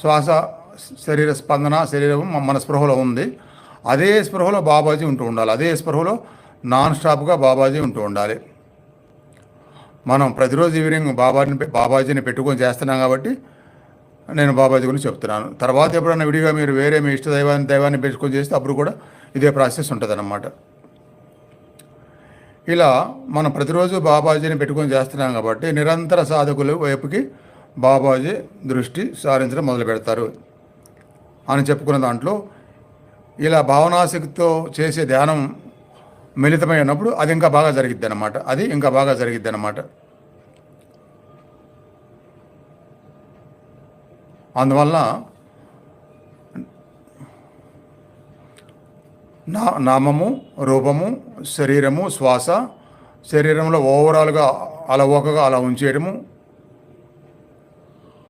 శ్వాస శరీర స్పందన శరీరం మన స్పృహలో ఉంది. అదే స్పృహలో బాబాజీ ఉంటూ ఉండాలి. అదే స్పృహలో నాన్ స్టాప్గా బాబాజీ ఉంటూ ఉండాలి. మనం ప్రతిరోజు ఈవినింగ్ బాబాని బాబాజీని పెట్టుకొని చేస్తున్నాం కాబట్టి నేను బాబాజీ గురించి చెప్తున్నాను. తర్వాత ఎప్పుడైనా విడిగా మీరు వేరే మీ ఇష్ట దైవాన్ని దైవాన్ని పెట్టుకొని చేస్తే అప్పుడు కూడా ఇదే ప్రాసెస్ ఉంటుంది ఇలా మనం ప్రతిరోజు బాబాజీని పెట్టుకొని చేస్తున్నాం కాబట్టి నిరంతర సాధకుల వైపుకి బాబాజీ దృష్టి సారించడం మొదలు పెడతారు. అని చెప్పుకున్న దాంట్లో ఇలా భావనాశక్తితో చేసే ధ్యానం మిళితమైనప్పుడు అది ఇంకా బాగా జరిగిద్ది అనమాట అది ఇంకా బాగా జరిగిద్ది అనమాట అందువల్ల నా నామము రూపము శరీరము శ్వాస శరీరంలో ఓవరాల్గా అలవోకగా అలా ఉంచేయడము